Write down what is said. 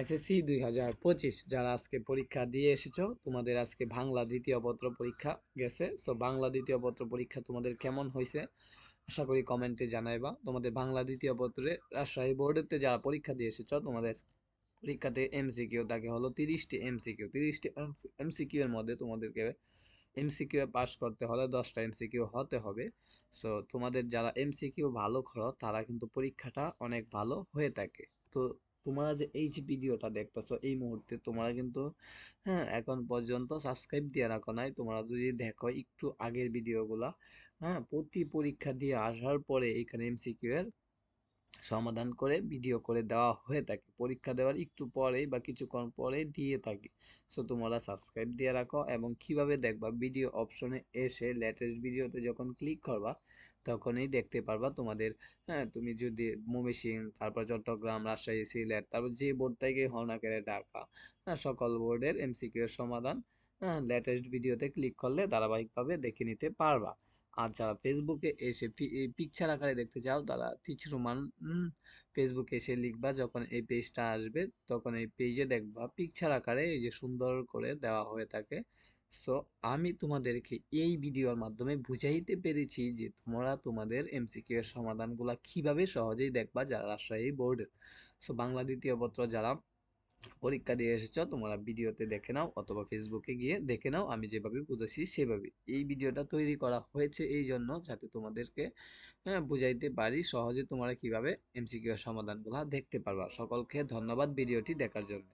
SSC দুই হাজার পঁচিশ, যারা আজকে পরীক্ষা দিয়ে এসেছ, তোমাদের আজকে বাংলা দ্বিতীয় পত্র পরীক্ষা গেছে। সো বাংলা দ্বিতীয় পত্র পরীক্ষা তোমাদের কেমন হয়েছে? আশা করি কমেন্টে জানাইবা। তোমাদের বাংলা দ্বিতীয় পত্রে রাজশাহী বোর্ডেতে যারা পরীক্ষা দিয়ে এসেছ, তোমাদের পরীক্ষাতে এমসিকিউ তাকে হলো তিরিশটি এমসিকিউ। তিরিশটি এম এমসিকিউ এর মধ্যে তোমাদেরকে এমসিকিউ পাস করতে হলে দশটা এমসিকিউ হতে হবে। সো তোমাদের যারা এমসিকিউ ভালো করো, তারা কিন্তু পরীক্ষাটা অনেক ভালো হয়ে থাকে। তো তোমরা যে এই যে ভিডিওটা দেখতেছো, এই মুহূর্তে তোমরা কিন্তু হ্যাঁ এখন পর্যন্ত সাবস্ক্রাইব দিয়ে রাখো নাই। তোমরা যদি দেখো একটু আগের ভিডিওগুলা হ্যাঁ প্রতি পরীক্ষা দিয়ে আসার পরে এখানে এমসিকিউ এর সমাধান করে ভিডিও করে দেওয়া হয়ে থাকে। পরীক্ষা দেওয়ার একটু পরেই বা কিছুক্ষণ পরে দিয়ে থাকি। সো তোমরা সাবস্ক্রাইব দিয়ে রাখো এবং কীভাবে দেখবা ভিডিও অপশনে এসে লেটেস্ট ভিডিওতে যখন ক্লিক করবা, তখনই দেখতে পারবা তোমাদের হ্যাঁ তুমি যদি ময়মনসিংহ তারপর চট্টগ্রাম, রাজশাহী, সিলেট, তারপর যে বোর্ড থেকে হও না কেন ঢাকা হ্যাঁ সকল বোর্ডের এমসিকিউ সমাধান হ্যাঁ লেটেস্ট ভিডিওতে ক্লিক করলে ধারাবাহিকভাবে দেখে নিতে পারবা। আর যারা ফেসবুকে এসে পিকচার আকারে দেখতে চাও, তারা টিচার রোমান ফেসবুকে এসে লিখবা যখন এই পেজটা আসবে, তখন এই পেজে দেখবা পিকচার আকারে এই যে সুন্দর করে দেওয়া হয়ে থাকে। সো আমি তোমাদেরকে এই ভিডিওর মাধ্যমে বুঝাইতে পেরেছি যে তোমরা তোমাদের এমসিকিউ এর সমাধানগুলা কীভাবে সহজেই দেখবা যারা রাজশাহী বোর্ডের। সো বাংলা দ্বিতীয় পত্র যারা পরীক্ষা দিয়ে এসেছ, তোমরা ভিডিওতে দেখে নাও অথবা ফেসবুকে গিয়ে দেখে নাও, আমি যেভাবে বুঝেছি সেভাবে এই ভিডিওটা তৈরি করা হয়েছে এই জন্য যাতে তোমাদেরকে হ্যাঁ বুঝাইতে পারি সহজে তোমরা কীভাবে এমসিকিউ সমাধানগুলো দেখতে পারবা। সকলকে ধন্যবাদ ভিডিওটি দেখার জন্য।